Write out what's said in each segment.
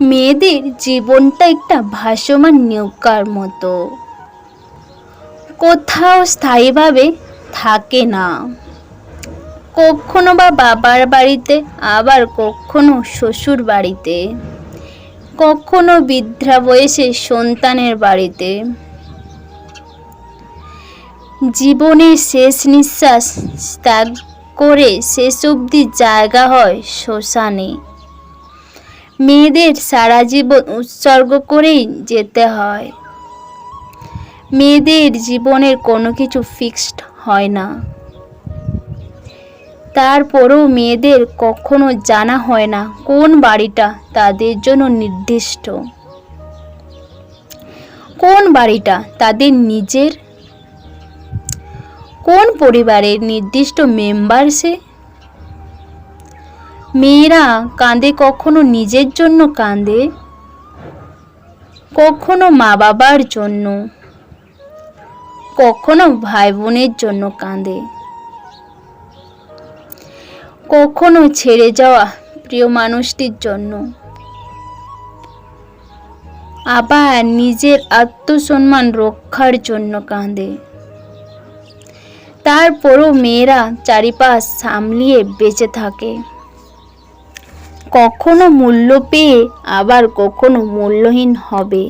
মেয়েদের জীবনটা একটা ভাসমান নৌকার মতো। কোথাও স্থায়ীভাবে থাকে না। কখনো বা বাবার বাড়িতে, আবার কখনো শ্বশুর বাড়িতে। কখনো বৃদ্ধা বয়সে সন্তানের বাড়িতে। জীবনের শেষ নিঃশ্বাস ত্যাগ করে শেষ অবধি জায়গা হয় শ্মশানে। মেয়েদের সারা জীবন উৎসর্গ করেই যেতে হয়। মেয়েদের জীবনের কোনো কিছু ফিক্সড হয় না। তারপরও মেয়েদের কখনো জানা হয় না কোন বাড়িটা তাদের জন্য নির্দিষ্ট। কোন বাড়িটা তাদের নিজের। কোন পরিবারের নির্দিষ্ট মেম্বার সে। মেয়েরা কাঁদে কখনো নিজের জন্য কাঁদে, কখনো মা বাবার জন্য, কখনো ভাই বোনের জন্য কাঁদে। কখনো ছেড়ে যাওয়া প্রিয় মানুষটির জন্য। আবার নিজের আত্মসম্মান রক্ষার জন্য কাঁদে। তারপরও মেয়েরা চারিপাশ সামলিয়ে বেঁচে থাকে। কখনো মূল্য পেয়ে আবার কখনো মূল্যহীন হবে।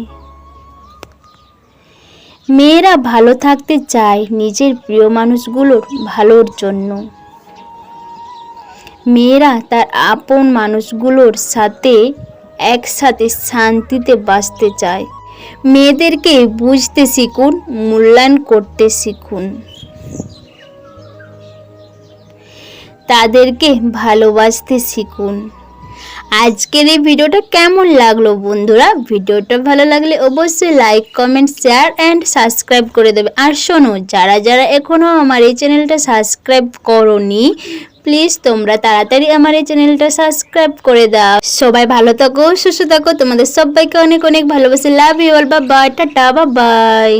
মেয়েরা ভালো থাকতে চায় নিজের প্রিয় মানুষগুলোর ভালোর জন্য। মেয়েরা তার আপন মানুষগুলোর সাথে একসাথে শান্তিতে বাঁচতে চায়। মেয়েদেরকে বুঝতে শিখুন, মূল্যায়ন করতে শিখুন। তাদেরকে ভালোবাসতে শিখুন। আজকের এই ভিডিওটা কেমন লাগল বন্ধুরা? ভিডিওটা ভালো লাগলে অবশ্যই like comment share and subscribe করে দেবে। আর শোনো, যারা যারা এখনও আমার এই চ্যানেলটা সাবস্ক্রাইব করনি প্লিজ তোমরা তাড়াতাড়ি আমার এই চ্যানেলটা সাবস্ক্রাইব করে দাও। সবাই ভালো থাকো, সুস্থ থাকো। তোমাদের সবাইকে অনেক অনেক ভালোবাসি। লাভ ইউ অল বা বাই টাটা বা বাই